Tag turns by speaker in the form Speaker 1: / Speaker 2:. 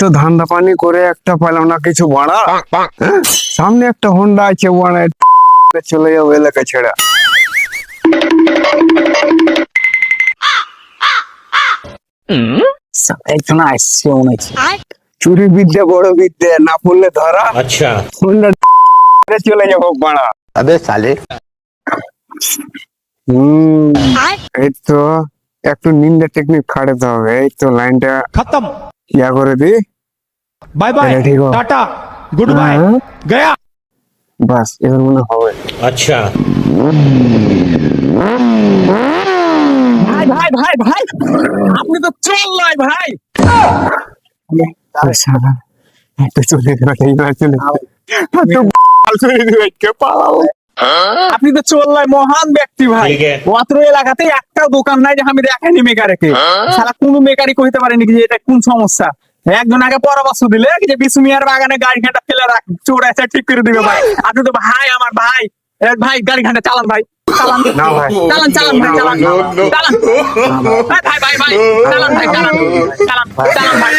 Speaker 1: তো ধান্দা পানি করে একটা পেলাম না কিছু ভাড়া। হ্যাঁ? সামনে একটা হোন্ডা আছে ওয়ান মানে চলে যাব এলাকা ছেড়া। চুরি বিদ্যে বড় বিদ্যে না পড়লে ধরা।
Speaker 2: আচ্ছা।
Speaker 1: হোন্ডা চলে যাব ভাড়া।
Speaker 3: আবে সালে।
Speaker 1: হম। এই তো একটু নিন্দা টেকনিক খাটাতে হবে এই তো লাইনটা
Speaker 2: খতম।
Speaker 1: ইয়া করে দি bye
Speaker 2: bye tata good
Speaker 1: bye
Speaker 2: Gaya
Speaker 1: বাস এবার মনে হবে
Speaker 2: আচ্ছা
Speaker 4: ভাই ভাই ভাই ভাই আপনি তো চল নাই ভাই
Speaker 1: চলে গেল চলে গেল
Speaker 4: আপনি তো চল নয় মহান ব্যক্তি ভাই। মাত্র এলাকাতে একটা দোকান নাই যে আমি দেখাইনি মেকারকে। সারা কোন মেকারি কইতে পারেনি যে এটা কোন সমস্যা। একজন আগে পরামর্শ দিলে যে বিসুমিয়ার বাগানে গাড়ি ঘাটা ফেলে রাখ চোর আছে ঠিক করে দিবে ভাই। আপনি তো ভাই আমার ভাই। ভাই গাড়ি ঘাটা চালান ভাই। চালান।
Speaker 1: না ভাই।
Speaker 4: চালান চালান ভাই চালান। চালান। ভাই ভাই ভাই ভাই। চালান ভাই চালান। চালান চালান ভাই।